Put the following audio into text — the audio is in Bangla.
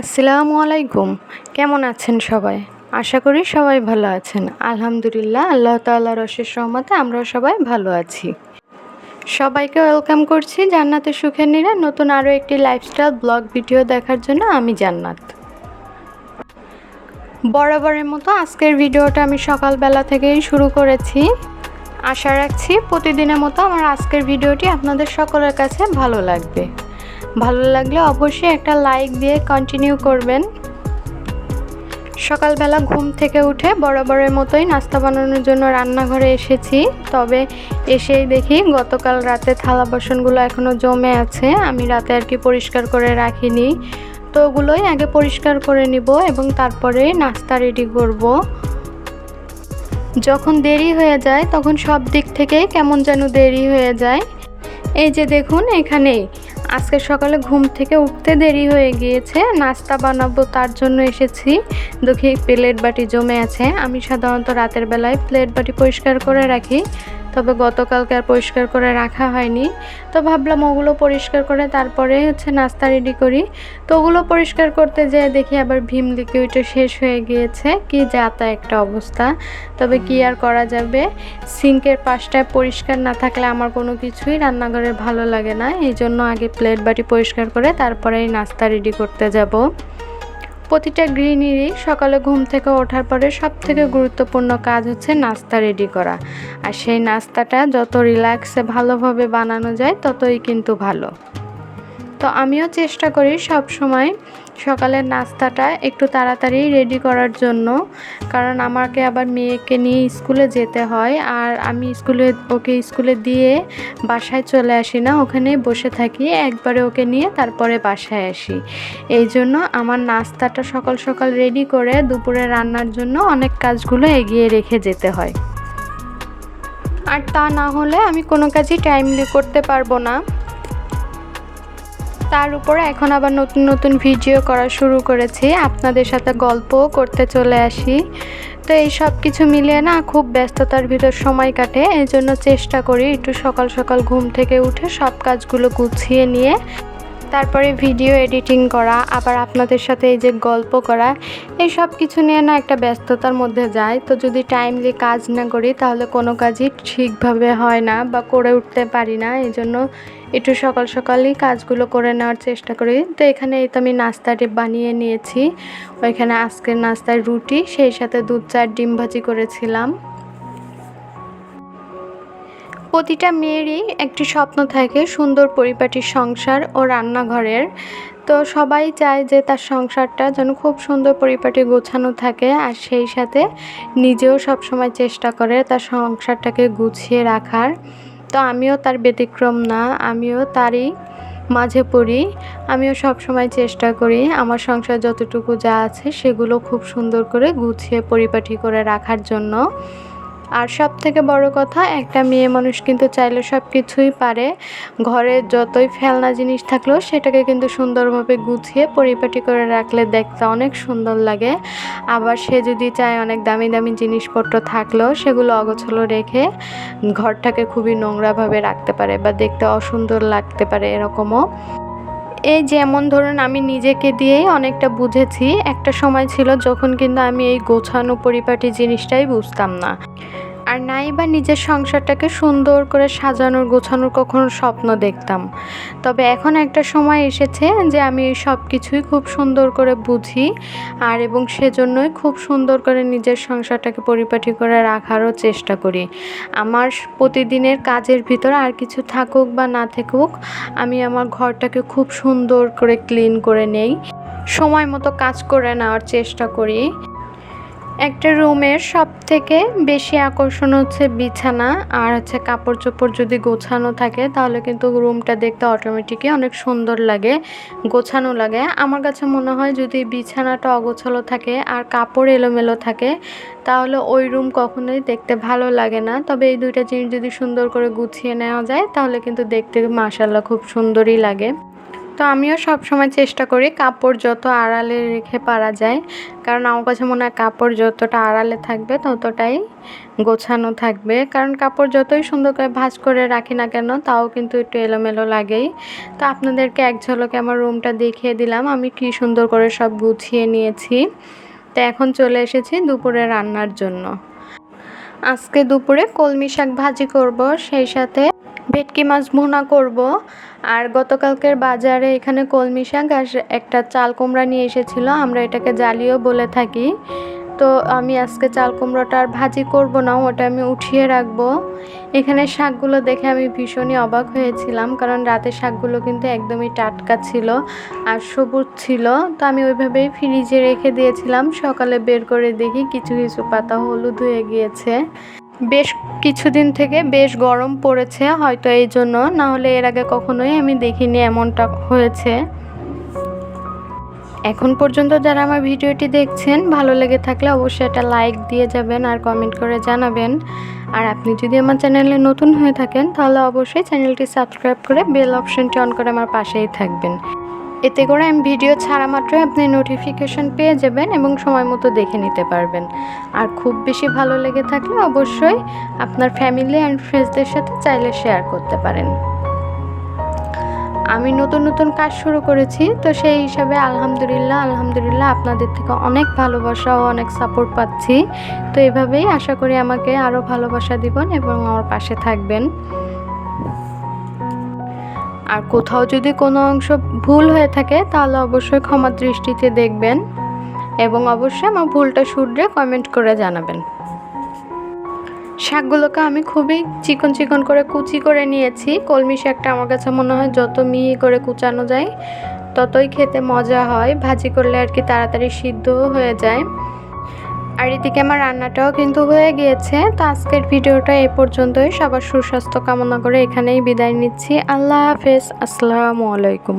আসসালামু আলাইকুম। কেমন আছেন সবাই? আশা করি সবাই ভালো আছেন। আলহামদুলিল্লাহ, আল্লাহ তাল্লাহ রশের সহমতে আমরাও সবাই ভালো আছি। সবাইকে ওয়েলকাম করছি জান্নাতের সুখের নিরা নতুন আরও একটি লাইফস্টাইল ব্লগ ভিডিও দেখার জন্য আমি জান্নাত। বরাবরের মতো আজকের ভিডিওটা আমি সকালবেলা থেকেই শুরু করেছি। আশা রাখছি প্রতিদিনের মতো আমার আজকের ভিডিওটি আপনাদের সকলের কাছে ভালো লাগবে। ভালো লাগলে অবশ্যই একটা লাইক দিয়ে কন্টিনিউ করবেন। সকালবেলা ঘুম থেকে উঠে বরাবরের মতোই নাস্তা বানানোর জন্য রান্নাঘরে এসেছি। তবে এসেই দেখি গতকাল রাতে থালা বাসনগুলো এখনও জমে আছে, আমি রাতে আর কি পরিষ্কার করে রাখিনি। তো ওগুলোই আগে পরিষ্কার করে নিব এবং তারপরে নাস্তা রেডি করব। যখন দেরি হয়ে যায় তখন সব দিক থেকে কেমন যেন দেরি হয়ে যায়। এই যে দেখুন এখানেই আজকে সকালে ঘুম থেকে উঠতে দেরি হয়ে গিয়েছে। নাস্তা বানাবো তার জন্য এসেছি। দেখি প্লেট বাটি জমে আছে। আমি সাধারণত রাতের বেলায় প্লেট বাটি পরিষ্কার করে রাখি। তবে গতকালকে আর পরিষ্কার করে রাখা হয়নি। তো ভাবলাম ওগুলো পরিষ্কার করে তারপরে হচ্ছে নাস্তা রেডি করি। তো ওগুলো পরিষ্কার করতে যেয়ে দেখি আবার ভীম লিকুইডটা শেষ হয়ে গিয়েছে। কি যাতা একটা অবস্থা। তবে কি আর করা যাবে? সিঙ্কের পাশটায় পরিষ্কার না থাকলে আমার কোনো কিছুই রান্নাঘরে ভালো লাগে না। এই জন্য আগে প্লেট বাটি পরিষ্কার করে তারপরে নাস্তা রেডি করতে যাব। প্রতিটা গৃহিণীরই সকালে ঘুম থেকে ওঠার পরে সব থেকে গুরুত্বপূর্ণ কাজ হচ্ছে নাস্তা রেডি করা। আর সেই নাস্তাটা যত রিল্যাক্সে ভালোভাবে বানানো যায় ততই কিন্তু ভালো। তো আমিও চেষ্টা করি সব সময় সকালের নাস্তাটা একটু তাড়াতাড়ি রেডি করার জন্য। কারণ আমাকে আবার মেয়েকে নিয়ে স্কুলে যেতে হয়। আর আমি স্কুলে, ওকে স্কুলে দিয়ে বাসায় চলে আসি না ওখানেই বসে থাকি। একবারে ওকে নিয়ে তারপরে বাসায় আসি। এই জন্য আমার নাস্তাটা সকাল সকাল রেডি করে দুপুরে রান্নার জন্য অনেক কাজগুলো এগিয়ে রেখে যেতে হয়। আর তা না হলে আমি কোনো কাজই টাইমলি করতে পারব না। তার উপরে এখন আবার নতুন নতুন ভিডিও করা শুরু করেছি। আপনাদের সাথে গল্পও করতে চলে আসি। তো এই সব কিছু মিলিয়ে না খুব ব্যস্ততার ভিতর সময় কাটে। এই জন্য চেষ্টা করি একটু সকাল সকাল ঘুম থেকে উঠে সব কাজগুলো গুছিয়ে নিয়ে তারপরে ভিডিও এডিটিং করা, আবার আপনাদের সাথে এই যে গল্প করা, এই সব কিছু নিয়ে না একটা ব্যস্ততার মধ্যে যায় তো যদি টাইমলি কাজ না করি তাহলে কোনো কাজই ঠিকভাবে হয় না বা করে উঠতে পারি না। এই জন্য একটু সকাল সকালই কাজগুলো করে নেওয়ার চেষ্টা করি। তো এখানে এই তো আমি নাস্তাটি বানিয়ে নিয়েছি। ওইখানে আজকের নাস্তায় রুটি, সেই সাথে দুধ চার, ডিম ভাজি করেছিলাম। প্রতিটা মেয়েরই একটি স্বপ্ন থাকে সুন্দর পরিপাটির সংসার ও রান্নাঘরের। তো সবাই চায় যে তার সংসারটা যেন খুব সুন্দর পরিপাটি গোছানো থাকে আর সেই সাথে নিজেও সবসময় চেষ্টা করে তার সংসারটাকে গুছিয়ে রাখার। তো আমিও তার ব্যতিক্রম না, আমিও তারই মাঝে পড়ি। আমিও সব সময় চেষ্টা করি আমার সংসার যতটুকু যা আছে সেগুলো খুব সুন্দর করে গুছিয়ে, পরিপাটি করে রাখার জন্য। আর সব থেকে বড় কথা, একটা মেয়ে মানুষ কিন্তু চাইলে সব কিছুই পারে। ঘরে যতই ফেলনা জিনিস থাকলেও সেটাকে কিন্তু সুন্দরভাবে গুছিয়ে পরিপাটি করে রাখলে দেখতে অনেক সুন্দর লাগে। আবার সে যদি চায় অনেক দামি দামি জিনিসপত্র থাকলেও সেগুলো অগোছলো রেখে ঘরটাকে খুবই নোংরাভাবে রাখতে পারে বা দেখতে অসুন্দর লাগতে পারে এরকমও। এই যেমন ধরুন, আমি নিজেকে দিয়েই অনেকটা বুঝেছি। একটা সময় ছিল যখন কিন্তু আমি এই গোছানো পরিপাটি জিনিসটাই বুঝতাম না। আর নাই বা নিজের সংসারটাকে সুন্দর করে সাজানোর, গোছানোর কখনো স্বপ্ন দেখতাম। তবে এখন একটা সময় এসেছে যে আমি সব কিছুই খুব সুন্দর করে বুঝি আর এবং সেজন্যই খুব সুন্দর করে নিজের সংসারটাকে পরিপাটি করে রাখারও চেষ্টা করি। আমার প্রতিদিনের কাজের ভিতরে আর কিছু থাকুক বা না থাকুক, আমি আমার ঘরটাকে খুব সুন্দর করে ক্লিন করে নেই। সময় মতো কাজ করে নেওয়ার চেষ্টা করি। একটা রুমের সব থেকে বেশি আকর্ষণ হচ্ছে বিছানা আর হচ্ছে কাপড় চোপড় যদি গোছানো থাকে, তাহলে কিন্তু রুমটা দেখতে অটোমেটিকই অনেক সুন্দর লাগে, গোছানো লাগে। আমার কাছে মনে হয় যদি বিছানাটা অগোছালো থাকে আর কাপড় এলোমেলো থাকে, তাহলে ওই রুম কখনোই দেখতে ভালো লাগে না। তবে এই দুইটা জিনিস যদি সুন্দর করে গুছিয়ে নেওয়া যায়, তাহলে কিন্তু দেখতে মাসাল্লাহ খুব সুন্দরই লাগে। তো আমিও সব সময় চেষ্টা করি কাপড় যত আড়ালে রেখে পারা যায়। কারণ আমার কাছে মনে হয় কাপড় যতটা আড়ালে থাকবে ততটাই গোছানো থাকবে। কারণ কাপড় যতই সুন্দর করে ভাঁজ করে রাখি না কেন, তাও কিন্তু একটু এলোমেলো লাগেই। তো আপনাদেরকে এক ঝলকে আমার রুমটা দেখিয়ে দিলাম। আমি কি সুন্দর করে সব গুছিয়ে নিয়েছি। তো এখন চলে এসেছি দুপুরে রান্নার জন্য। আজকে দুপুরে কলমি শাক ভাজি করব, সেই সাথে ভেটকি মাছ ভুনা করব। আর গতকালকের বাজারে এখানে কলমি শাক আর একটা চাল কুমড়া নিয়ে এসেছিল, আমরা এটাকে জালিও বলে থাকি। তো আমি আজকে চাল কুমড়োটা আর ভাজি করব না, ওটা আমি উঠিয়ে রাখব। এখানে শাকগুলো দেখে আমি ভীষণই অবাক হয়েছিলাম, কারণ রাতে শাকগুলো কিন্তু একদমই টাটকা ছিল আর সবুজ ছিল। তো আমি ওইভাবেই ফ্রিজে রেখে দিয়েছিলাম, সকালে বের করে দেখি কিছু কিছু পাতা হলুদ হয়ে গিয়েছে। বেশ কিছুদিন থেকে বেশ গরম পড়েছে, হয়তো এই জন্য। না হলে এর আগে কখনোই আমি দেখিনি এমনটা হয়েছে। এখন পর্যন্ত যারা আমার ভিডিওটি দেখছেন, ভালো লেগে থাকলে অবশ্যই একটা লাইক দিয়ে যাবেন আর কমেন্ট করে জানাবেন। আর আপনি যদি আমার চ্যানেলে নতুন হয়ে থাকেন, তাহলে অবশ্যই চ্যানেলটি সাবস্ক্রাইব করে বেল অপশনটি অন করে আমার পাশেই থাকবেন। এতে করে আমি ভিডিও ছাড়া মাত্রই আপনি নোটিফিকেশন পেয়ে যাবেন এবং সময় মতো দেখে নিতে পারবেন। আর খুব বেশি ভালো লেগে থাকলে অবশ্যই আপনার ফ্যামিলি অ্যান্ড ফ্রেন্ডসদের সাথে চাইলে শেয়ার করতে পারেন। আমি নতুন নতুন কাজ শুরু করেছি, তো সেই হিসাবে আলহামদুলিল্লাহ আলহামদুলিল্লাহ আপনাদের থেকে অনেক ভালোবাসা ও অনেক সাপোর্ট পাচ্ছি। তো এভাবেই আশা করি আমাকে আরও ভালোবাসা দিবেন এবং আমার পাশে থাকবেন। আর কোথাও যদি কোনো অংশ ভুল হয়ে থাকে, তাহলে অবশ্যই ক্ষমা দৃষ্টিতে দেখবেন এবং অবশ্যই আমার ভুলটা শুধরে কমেন্ট করে জানাবেন। শাকগুলোকে আমি খুবই চিকন চিকন করে কুচি করে নিয়েছি। কলমি শাকটা আমার কাছে মনে হয় যত মিহি করে কুচানো যায়, ততই খেতে মজা হয়। ভাজি করলে আর কি তাড়াতাড়ি সিদ্ধও হয়ে যায়। আর এদিকে আমার রান্নাটাও কিন্তু হয়ে গিয়েছে। তো আজকের ভিডিওটা এ পর্যন্তই। সবার সুস্বাস্থ্য কামনা করে এখানেই বিদায় নিচ্ছি। আল্লাহ হাফেজ। আসসালামু আলাইকুম।